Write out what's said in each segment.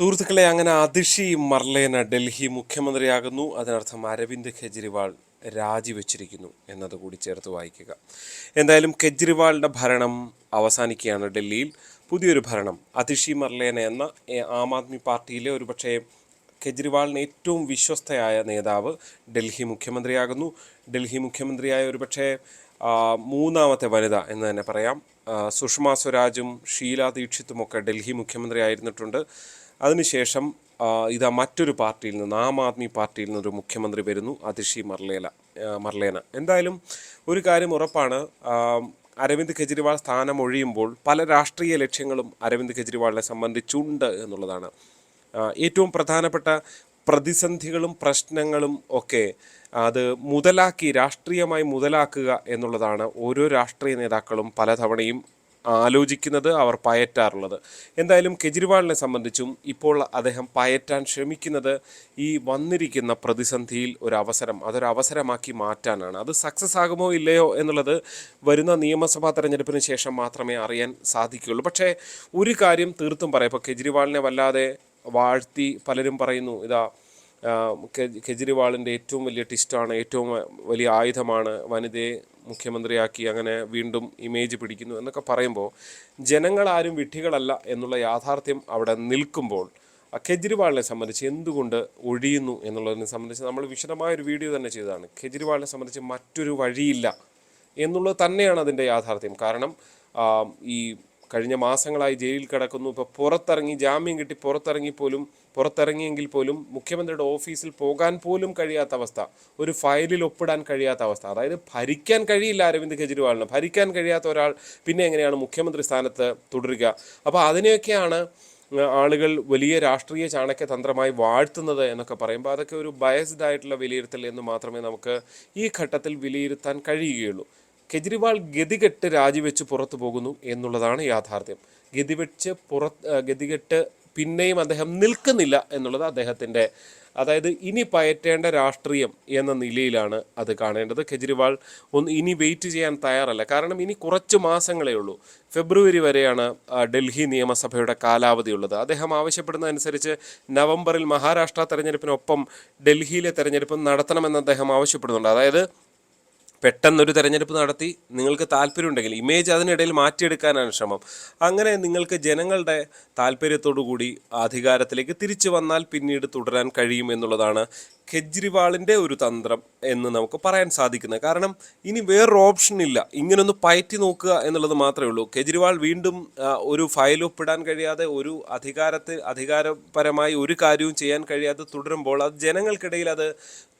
സുഹൃത്തുക്കളെ അങ്ങനെ അതിഷി മർലേന ഡൽഹി മുഖ്യമന്ത്രിയാകുന്നു. അതിനർത്ഥം അരവിന്ദ് കെജ്രിവാൾ രാജിവെച്ചിരിക്കുന്നു എന്നത് കൂടി ചേർത്ത് വായിക്കുക. എന്തായാലും കെജ്രിവാളിന്റെ ഭരണം അവസാനിക്കുകയാണ് ഡൽഹിയിൽ. പുതിയൊരു ഭരണം അതിഷി മർലേന എന്ന ആം ആദ്മി പാർട്ടിയിലെ ഒരുപക്ഷേ കെജ്രിവാളിന് ഏറ്റവും വിശ്വസ്തയായ നേതാവ് ഡൽഹി മുഖ്യമന്ത്രിയാകുന്നു. ഡൽഹി മുഖ്യമന്ത്രിയായ ഒരുപക്ഷേ മൂന്നാമത്തെ വനിത എന്ന് തന്നെ പറയാം. സുഷമ സ്വരാജും ഷീല ദീക്ഷിത്തുമൊക്കെ ഡൽഹി മുഖ്യമന്ത്രി ആയിരുന്നിട്ടുണ്ട് അതിനുശേഷം ഇതാ മറ്റൊരു പാർട്ടിയിൽ നിന്ന് ആം ആദ്മി പാർട്ടിയിൽ നിന്നൊരു മുഖ്യമന്ത്രി വരുന്നു അതിഷി മർലേല മർലേന. എന്തായാലും ഒരു കാര്യം ഉറപ്പാണ് അരവിന്ദ് കെജ്രിവാൾ സ്ഥാനം ഒഴിയുമ്പോൾ പല രാഷ്ട്രീയ ലക്ഷ്യങ്ങളും അരവിന്ദ് കെജ്രിവാളിനെ സംബന്ധിച്ചുണ്ട് എന്നുള്ളതാണ്. ഏറ്റവും പ്രധാനപ്പെട്ട പ്രതിസന്ധികളും പ്രശ്നങ്ങളും ഒക്കെ അത് മുതലാക്കി രാഷ്ട്രീയമായി മുതലാക്കുക എന്നുള്ളതാണ് ഓരോ രാഷ്ട്രീയ നേതാക്കളും പലതവണയും ആലോചിക്കുന്നത് അവർ പയറ്റാറുള്ളത്. എന്തായാലും കെജ്രിവാളിനെ സംബന്ധിച്ചും ഇപ്പോൾ അദ്ദേഹം പയറ്റാൻ ശ്രമിക്കുന്നത് ഈ വന്നിരിക്കുന്ന പ്രതിസന്ധിയിൽ ഒരു അവസരം അതൊരു അവസരമാക്കി മാറ്റാനാണ്. അത് സക്സസ് ആകുമോ ഇല്ലയോ എന്നുള്ളത് വരുന്ന നിയമസഭാ തെരഞ്ഞെടുപ്പിന് ശേഷം മാത്രമേ അറിയാൻ സാധിക്കുകയുള്ളൂ. പക്ഷേ ഒരു കാര്യം തീർത്തും പറയാം. ഇപ്പോൾ കെജ്രിവാളിനെ വല്ലാതെ വാഴ്ത്തി പലരും പറയുന്നു ഇതാ കെജ്രിവാളിന്റെ ഏറ്റവും വലിയ ടിസ്റ്റാണ് ഏറ്റവും വലിയ ആയുധമാണ് വനിതയെ മുഖ്യമന്ത്രിയാക്കി അങ്ങനെ വീണ്ടും ഇമേജ് പിടിക്കുന്നു എന്നൊക്കെ പറയുമ്പോൾ ജനങ്ങളാരും വിഡ്ഢികളല്ല എന്നുള്ള യാഥാർത്ഥ്യം അവിടെ നിൽക്കുമ്പോൾ കെജ്രിവാളിനെ സംബന്ധിച്ച് എന്തുകൊണ്ട് ഒഴിയുന്നു എന്നുള്ളതിനെ സംബന്ധിച്ച് നമ്മൾ വിശദമായ ഒരു വീഡിയോ തന്നെ ചെയ്തതാണ്. കെജ്രിവാളിനെ സംബന്ധിച്ച് മറ്റൊരു വഴിയില്ല എന്നുള്ളത് തന്നെയാണ് അതിന്റെ യാഥാർത്ഥ്യം. കാരണം ഈ കഴിഞ്ഞ മാസങ്ങളായി ജയിലിൽ കിടക്കുന്നു. ഇപ്പോൾ പുറത്തിറങ്ങി ജാമ്യം കിട്ടി പുറത്തിറങ്ങി പോലും പുറത്തിറങ്ങിയെങ്കിൽ പോലും മുഖ്യമന്ത്രിയുടെ ഓഫീസിൽ പോകാൻ പോലും കഴിയാത്ത അവസ്ഥ. ഒരു ഫയലിൽ ഒപ്പിടാൻ കഴിയാത്ത അവസ്ഥ. അതായത് ഭരിക്കാൻ കഴിയില്ല അരവിന്ദ് കെജ്രിവാളിന്. ഭരിക്കാൻ കഴിയാത്ത ഒരാൾ പിന്നെ എങ്ങനെയാണ് മുഖ്യമന്ത്രി സ്ഥാനത്ത് തുടരുക? അപ്പോൾ അതിനെയൊക്കെയാണ് ആളുകൾ വലിയ രാഷ്ട്രീയ ചാണക്യ തന്ത്രമായി വാഴ്ത്തുന്നത് എന്നൊക്കെ പറയുമ്പോൾ അതൊക്കെ ഒരു ബയസ്ഡ് ആയിട്ടുള്ള വിലയിരുത്തൽ എന്ന് മാത്രമേ നമുക്ക് ഈ ഘട്ടത്തിൽ വിലയിരുത്താൻ കഴിയുകയുള്ളൂ. കെജ്രിവാൾ ഗതികെട്ട് രാജിവെച്ച് പുറത്തു പോകുന്നു എന്നുള്ളതാണ് യാഥാർത്ഥ്യം. ഗതിവെച്ച് പുറത്ത് ഗതികെട്ട് പിന്നെയും അദ്ദേഹം നിൽക്കുന്നില്ല എന്നുള്ളത് അദ്ദേഹത്തിന്റെ അതായത് ഇനി പയറ്റേണ്ട രാഷ്ട്രീയം എന്ന നിലയിലാണ് അത് കാണേണ്ടത്. കെജ്രിവാൾ ഒന്ന് ഇനി വെയിറ്റ് ചെയ്യാൻ തയ്യാറല്ല. കാരണം ഇനി കുറച്ച് മാസങ്ങളേ ഉള്ളൂ. ഫെബ്രുവരി വരെയാണ് ഡൽഹി നിയമസഭയുടെ കാലാവധി ഉള്ളത്. അദ്ദേഹം ആവശ്യപ്പെടുന്നതനുസരിച്ച് നവംബറിൽ മഹാരാഷ്ട്ര തെരഞ്ഞെടുപ്പിനൊപ്പം ഡൽഹിയിലെ തെരഞ്ഞെടുപ്പ് നടത്തണമെന്ന് അദ്ദേഹം ആവശ്യപ്പെടുന്നുണ്ട്. അതായത് പെട്ടെന്നൊരു തെരഞ്ഞെടുപ്പ് നടത്തി നിങ്ങൾക്ക് താല്പര്യമുണ്ടെങ്കിൽ ഇമേജ് അതിനിടയിൽ മാറ്റിയെടുക്കാനാണ് ശ്രമം. അങ്ങനെ നിങ്ങൾക്ക് ജനങ്ങളുടെ താല്പര്യത്തോടു കൂടി അധികാരത്തിലേക്ക് തിരിച്ചു വന്നാൽ പിന്നീട് തുടരാൻ കഴിയും എന്നുള്ളതാണ് കെജ്രിവാളിന്റെ ഒരു തന്ത്രം എന്ന് നമുക്ക് പറയാൻ സാധിക്കുന്നത്. കാരണം ഇനി വേറൊരു ഓപ്ഷൻ ഇല്ല. ഇങ്ങനൊന്ന് പയറ്റി നോക്കുക എന്നുള്ളത് മാത്രമേ ഉള്ളൂ. കെജ്രിവാൾ വീണ്ടും ഒരു ഫയൽ ഒപ്പിടാൻ കഴിയാതെ ഒരു അധികാരത്തിൽ അധികാരപരമായി ഒരു കാര്യവും ചെയ്യാൻ കഴിയാതെ തുടരുമ്പോൾ അത് ജനങ്ങൾക്കിടയിൽ അത്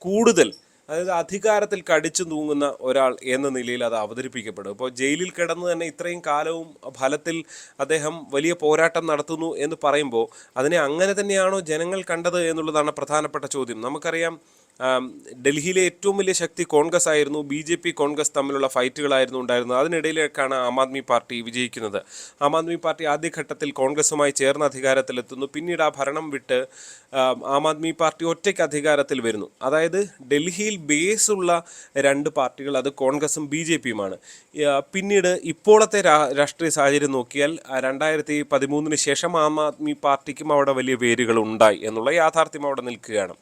കൂടുതൽ അതായത് അധികാരത്തിൽ കടിച്ചു തൂങ്ങുന്ന ഒരാൾ എന്ന നിലയിൽ അത് അവതരിപ്പിക്കപ്പെടും. ഇപ്പോൾ ജയിലിൽ കിടന്ന് തന്നെ ഇത്രയും കാലവും ഫലത്തിൽ അദ്ദേഹം വലിയ പോരാട്ടം നടത്തുന്നു എന്ന് പറയുമ്പോൾ അതിനെ അങ്ങനെ തന്നെയാണോ ജനങ്ങൾ കണ്ടത് എന്നുള്ളതാണ് പ്രധാനപ്പെട്ട ചോദ്യം. നമുക്കറിയാം ഡൽഹിയിലെ ഏറ്റവും വലിയ ശക്തി കോൺഗ്രസ് ആയിരുന്നു. ബി ജെ പി കോൺഗ്രസ് തമ്മിലുള്ള ഫൈറ്റുകളായിരുന്നു ഉണ്ടായിരുന്നത്. അതിനിടയിലേക്കാണ് ആം ആദ്മി പാർട്ടി വിജയിക്കുന്നത്. ആം ആദ്മി പാർട്ടി ആദ്യഘട്ടത്തിൽ കോൺഗ്രസുമായി ചേർന്ന് അധികാരത്തിലെത്തുന്നു. പിന്നീട് ആ ഭരണം വിട്ട് ആം, ആദ്മി പാർട്ടി ഒറ്റയ്ക്ക് അധികാരത്തിൽ വരുന്നു. അതായത് ഡൽഹിയിൽ ബേസ് ഉള്ള രണ്ട് പാർട്ടികൾ അത് കോൺഗ്രസും ബി ജെ പിയുമാണ്. പിന്നീട് ഇപ്പോഴത്തെ രാഷ്ട്രീയ സാഹചര്യം നോക്കിയാൽ രണ്ടായിരത്തി പതിമൂന്നിന് ശേഷം ആം ആദ്മി പാർട്ടിക്കും അവിടെ വലിയ വേരുകൾ ഉണ്ടായി എന്നുള്ള യാഥാർത്ഥ്യം അവിടെ നിൽക്കുകയാണ്.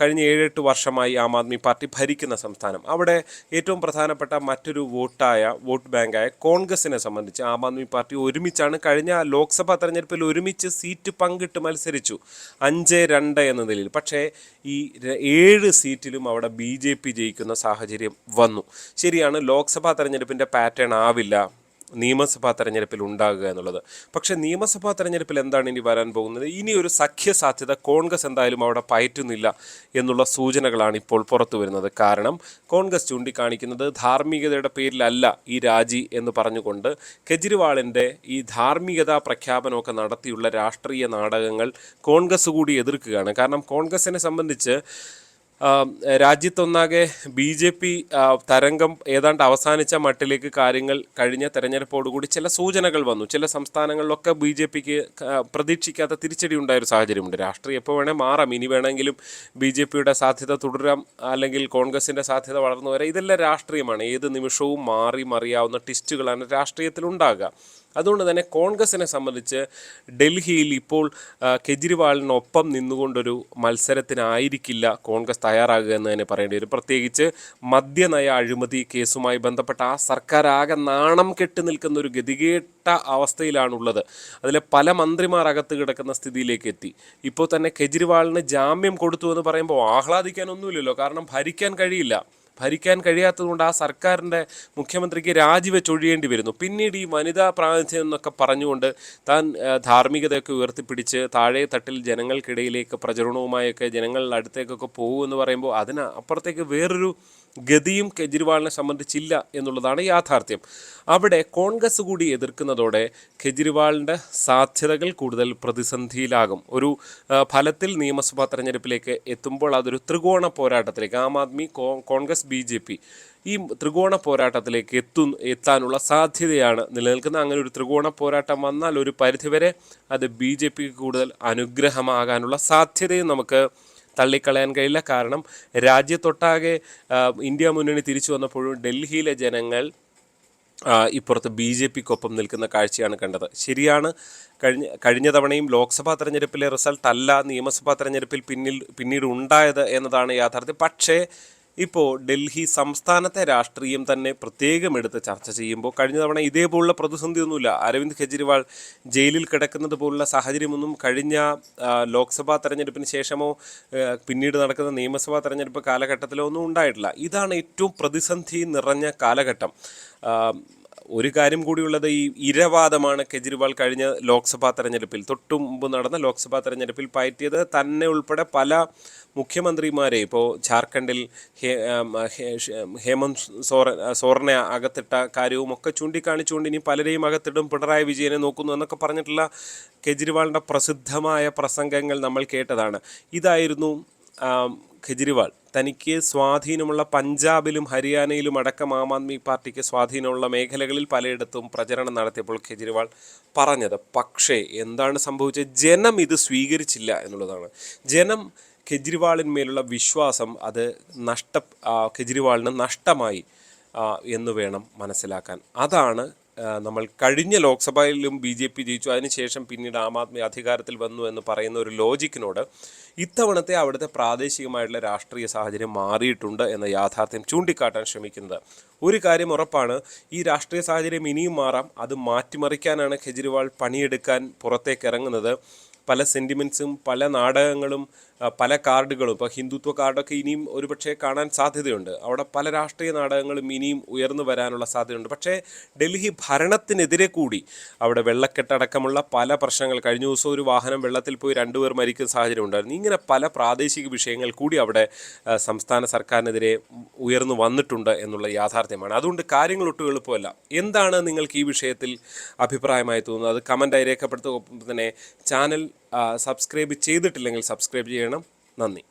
കഴിഞ്ഞ ഏഴെട്ട് വർഷമായി ആം ആദ്മി പാർട്ടി ഭരിക്കുന്ന സംസ്ഥാനം. അവിടെ ഏറ്റവും പ്രധാനപ്പെട്ട മറ്റൊരു വോട്ടായ വോട്ട് ബാങ്കായ കോൺഗ്രസിനെ സംബന്ധിച്ച് ആം ആദ്മി പാർട്ടി ഒരുമിച്ചാണ് കഴിഞ്ഞ ലോക്സഭാ തെരഞ്ഞെടുപ്പിൽ ഒരുമിച്ച് സീറ്റ് പങ്കിട്ട് മത്സരിച്ചു. അഞ്ച് രണ്ട് എന്ന നിലയിൽ. പക്ഷേ ഈ ഏഴ് സീറ്റിലും അവിടെ ബി ജെ പി ജയിക്കുന്ന സാഹചര്യം വന്നു. ശരിയാണ് ലോക്സഭാ തെരഞ്ഞെടുപ്പിന്റെ പാറ്റേൺ ആവില്ല. നിയമസഭാ തെരഞ്ഞെടുപ്പിൽ ഉണ്ടാകുക എന്നുള്ളത്. പക്ഷേ നിയമസഭാ തെരഞ്ഞെടുപ്പിൽ എന്താണ് ഇനി വരാൻ പോകുന്നത്? ഇനി ഒരു സഖ്യ സാധ്യത കോൺഗ്രസ് എന്തായാലും അവിടെ പയറ്റുന്നില്ല എന്നുള്ള സൂചനകളാണ് ഇപ്പോൾ പുറത്തു വരുന്നത്. കാരണം കോൺഗ്രസ് ചൂണ്ടിക്കാണിക്കുന്നത് ധാർമ്മികതയുടെ പേരിലല്ല ഈ രാജി എന്ന് പറഞ്ഞുകൊണ്ട് കെജ്രിവാളിന്റെ ഈ ധാർമ്മികതാ പ്രഖ്യാപനമൊക്കെ നടത്തിയുള്ള രാഷ്ട്രീയ നാടകങ്ങൾ കോൺഗ്രസ് കൂടി എതിർക്കുകയാണ്. കാരണം കോൺഗ്രസിനെ സംബന്ധിച്ച് രാജ്യത്തൊന്നാകെ ബി ജെ പി തരംഗം ഏതാണ്ട് അവസാനിച്ച മട്ടിലേക്ക് കാര്യങ്ങൾ കഴിഞ്ഞ തെരഞ്ഞെടുപ്പോടുകൂടി ചില സൂചനകൾ വന്നു. ചില സംസ്ഥാനങ്ങളിലൊക്കെ ബി ജെ പിക്ക് പ്രതീക്ഷിക്കാത്ത തിരിച്ചടി ഉണ്ടായ ഒരു സാഹചര്യമുണ്ട്. രാഷ്ട്രീയം എപ്പോൾ വേണേൽ മാറാം. ഇനി വേണമെങ്കിലും ബി ജെ പിയുടെ സാധ്യത തുടരാം. അല്ലെങ്കിൽ കോൺഗ്രസിന്റെ സാധ്യത വളർന്നു വരാം. ഇതെല്ലാം രാഷ്ട്രീയമാണ്. ഏത് നിമിഷവും മാറി മറിയാവുന്ന ട്വിസ്റ്റുകളാണ് രാഷ്ട്രീയത്തിൽ ഉണ്ടാകുക അതുകൊണ്ട് തന്നെ കോൺഗ്രസിനെ സംബന്ധിച്ച് ഡൽഹിയിൽ ഇപ്പോൾ കെജ്രിവാളിനൊപ്പം നിന്നുകൊണ്ടൊരു മത്സരത്തിനായിരിക്കില്ല കോൺഗ്രസ് തയ്യാറാകുക എന്ന് തന്നെ പറയേണ്ടി വരും. പ്രത്യേകിച്ച് മദ്യനയ അഴിമതി കേസുമായി ബന്ധപ്പെട്ട ആ സർക്കാർ ആകെ നാണം കെട്ടി നിൽക്കുന്ന ഒരു ഗതികേട്ട അവസ്ഥയിലാണുള്ളത്. അതിലെ പല മന്ത്രിമാർ അകത്ത് കിടക്കുന്ന സ്ഥിതിയിലേക്ക് എത്തി. ഇപ്പോൾ തന്നെ കെജ്രിവാളിന് ജാമ്യം കൊടുത്തു എന്ന് പറയുമ്പോൾ ആഹ്ലാദിക്കാനൊന്നുമില്ലല്ലോ. കാരണം ഭരിക്കാൻ കഴിയില്ല. ഭരിക്കാൻ കഴിയാത്തതുകൊണ്ട് ആ സർക്കാരിന്റെ മുഖ്യമന്ത്രിക്ക് രാജിവെച്ചൊഴിയേണ്ടി വരുന്നു. പിന്നീട് ഈ വനിതാ പ്രാതിനിധ്യം എന്നൊക്കെ പറഞ്ഞുകൊണ്ട് താൻ ധാർമ്മികതയൊക്കെ ഉയർത്തിപ്പിടിച്ച് താഴെ തട്ടിൽ ജനങ്ങൾക്കിടയിലേക്ക് പ്രചരണവുമായൊക്കെ ജനങ്ങളുടെ അടുത്തേക്കൊക്കെ പോകുമെന്ന് പറയുമ്പോൾ അതിന് അപ്പുറത്തേക്ക് വേറൊരു ഗതിയും കെജ്രിവാളിനെ സംബന്ധിച്ചില്ല എന്നുള്ളതാണ് യാഥാർത്ഥ്യം. അവിടെ കോൺഗ്രസ് കൂടി എതിർക്കുന്നതോടെ കെജ്രിവാളിന്റെ സാധ്യതകൾ കൂടുതൽ പ്രതിസന്ധിയിലാകും. ഒരു ഫലത്തിൽ നിയമസഭാ തെരഞ്ഞെടുപ്പിലേക്ക് എത്തുമ്പോൾ അതൊരു ത്രികോണ പോരാട്ടത്തിലേക്ക് Aam Aadmi Congress B J P ഈ ത്രികോണ പോരാട്ടത്തിലേക്ക് എത്തു എത്താനുള്ള സാധ്യതയാണ് നിലനിൽക്കുന്നത്. അങ്ങനെ ഒരു ത്രികോണ പോരാട്ടം വന്നാൽ ഒരു പരിധിവരെ അത് ബി ജെ പിക്ക് കൂടുതൽ അനുഗ്രഹമാകാനുള്ള സാധ്യതയും നമുക്ക് തള്ളിക്കളയാൻ കഴിയില്ല. കാരണം രാജ്യത്തൊട്ടാകെ ഇന്ത്യ മുന്നണി തിരിച്ചു വന്നപ്പോഴും ഡൽഹിയിലെ ജനങ്ങൾ ഇപ്പുറത്ത് ബി ജെ പിക്കൊപ്പം നിൽക്കുന്ന കാഴ്ചയാണ് കണ്ടത്. ശരിയാണ് കഴിഞ്ഞ കഴിഞ്ഞ തവണയും ലോക്സഭാ തെരഞ്ഞെടുപ്പിലെ റിസൾട്ട് അല്ല നിയമസഭാ തെരഞ്ഞെടുപ്പിൽ പിന്നിൽ പിന്നീട് ഉണ്ടായത് എന്നതാണ് യാഥാർത്ഥ്യം. പക്ഷേ ഇപ്പോൾ ഡൽഹി സംസ്ഥാനത്തെ രാഷ്ട്രീയം തന്നെ പ്രത്യേകം എടുത്ത് ചർച്ച ചെയ്യുമ്പോൾ കഴിഞ്ഞ തവണ ഇതേപോലുള്ള പ്രതിസന്ധിയൊന്നുമില്ല. അരവിന്ദ് കെജ്രിവാൾ ജയിലിൽ കിടക്കുന്നത് പോലുള്ള സാഹചര്യമൊന്നും കഴിഞ്ഞ ലോക്സഭാ തെരഞ്ഞെടുപ്പിന് ശേഷമോ പിന്നീട് നടക്കുന്ന നിയമസഭാ തെരഞ്ഞെടുപ്പ് കാലഘട്ടത്തിലോ ഒന്നും ഉണ്ടായിട്ടില്ല. ഇതാണ് ഏറ്റവും പ്രതിസന്ധി നിറഞ്ഞ കാലഘട്ടം. ഒരു കാര്യം കൂടിയുള്ളത് ഈ ഇരവാദമാണ് കെജ്രിവാൾ കഴിഞ്ഞ ലോക്സഭാ തെരഞ്ഞെടുപ്പിൽ തൊട്ടു മുമ്പ് നടന്ന ലോക്സഭാ തെരഞ്ഞെടുപ്പിൽ പയറ്റിയത് തന്നെ ഉൾപ്പെടെ പല മുഖ്യമന്ത്രിമാരെ. ഇപ്പോൾ ജാർഖണ്ഡിൽ ഹേമന്ത് സോറൻ സോറിനെ അകത്തിട്ട കാര്യവും ഒക്കെ ചൂണ്ടിക്കാണിച്ചുകൊണ്ട് ഇനി പലരെയും അകത്തിടും. പിണറായി വിജയനെ നോക്കുന്നു എന്നൊക്കെ പറഞ്ഞിട്ടുള്ള കെജ്രിവാളിന്റെ പ്രസിദ്ധമായ പ്രസംഗങ്ങൾ നമ്മൾ കേട്ടതാണ്. ഇതായിരുന്നു കെജ്രിവാൾ. തനിക്ക് സ്വാധീനമുള്ള പഞ്ചാബിലും ഹരിയാനയിലും അടക്കം ആം ആദ്മി പാർട്ടിക്ക് സ്വാധീനമുള്ള മേഖലകളിൽ പലയിടത്തും പ്രചരണം നടത്തിയപ്പോൾ കെജ്രിവാൾ പറഞ്ഞത് പക്ഷേ എന്താണ് സംഭവിച്ചത്? ജനം ഇത് സ്വീകരിച്ചില്ല എന്നുള്ളതാണ്. ജനം കെജ്രിവാളിന്മേലുള്ള വിശ്വാസം അത് നഷ്ട കെജ്രിവാളിന് നഷ്ടമായി എന്ന് വേണം മനസ്സിലാക്കാൻ. അതാണ് നമ്മൾ കഴിഞ്ഞ ലോക്സഭയിലും ബി ജെ പി ജയിച്ചു. അതിനുശേഷം പിന്നീട് ആം ആദ്മി അധികാരത്തിൽ വന്നു എന്ന് പറയുന്ന ഒരു ലോജിക്കിനോട് ഇത്തവണത്തെ അവിടുത്തെ പ്രാദേശികമായിട്ടുള്ള രാഷ്ട്രീയ സാഹചര്യം മാറിയിട്ടുണ്ട് എന്ന യാഥാർത്ഥ്യം ചൂണ്ടിക്കാട്ടാൻ ശ്രമിക്കുന്നത്. ഒരു കാര്യം ഉറപ്പാണ് ഈ രാഷ്ട്രീയ സാഹചര്യം ഇനിയും മാറാം. അത് മാറ്റിമറിക്കാനാണ് കെജ്രിവാൾ പണിയെടുക്കാൻ പുറത്തേക്ക് ഇറങ്ങുന്നത്. പല സെന്റിമെൻസും പല നാടകങ്ങളും പല കാർഡുകളും ഇപ്പോൾ ഹിന്ദുത്വ കാർഡൊക്കെ ഇനിയും ഒരുപക്ഷെ കാണാൻ സാധ്യതയുണ്ട്. അവിടെ പല രാഷ്ട്രീയ നാടകങ്ങളും ഇനിയും ഉയർന്നു വരാനുള്ള സാധ്യതയുണ്ട്. പക്ഷേ ഡൽഹി ഭരണത്തിനെതിരെ കൂടി അവിടെ വെള്ളക്കെട്ടടക്കമുള്ള പല പ്രശ്നങ്ങൾ കഴിഞ്ഞ ദിവസം ഒരു വാഹനം വെള്ളത്തിൽ പോയി രണ്ടുപേർ മരിക്കുന്ന സാഹചര്യം ഉണ്ടായിരുന്നു. ഇങ്ങനെ പല പ്രാദേശിക വിഷയങ്ങൾ കൂടി അവിടെ സംസ്ഥാന സർക്കാരിനെതിരെ ഉയർന്നു വന്നിട്ടുണ്ട് എന്നുള്ള യാഥാർത്ഥ്യമാണ്. അതുകൊണ്ട് കാര്യങ്ങൾ ഒട്ടും എളുപ്പമല്ല. എന്താണ് നിങ്ങൾക്ക് ഈ വിഷയത്തിൽ അഭിപ്രായമായി തോന്നുന്നത്? അത് കമന്റായി രേഖപ്പെടുത്തുക. ഒപ്പം തന്നെ ചാനൽ സബ്സ്ക്രൈബ് ചെയ്തിട്ടില്ലെങ്കിൽ സബ്സ്ക്രൈബ് ചെയ്യണം. നന്ദി.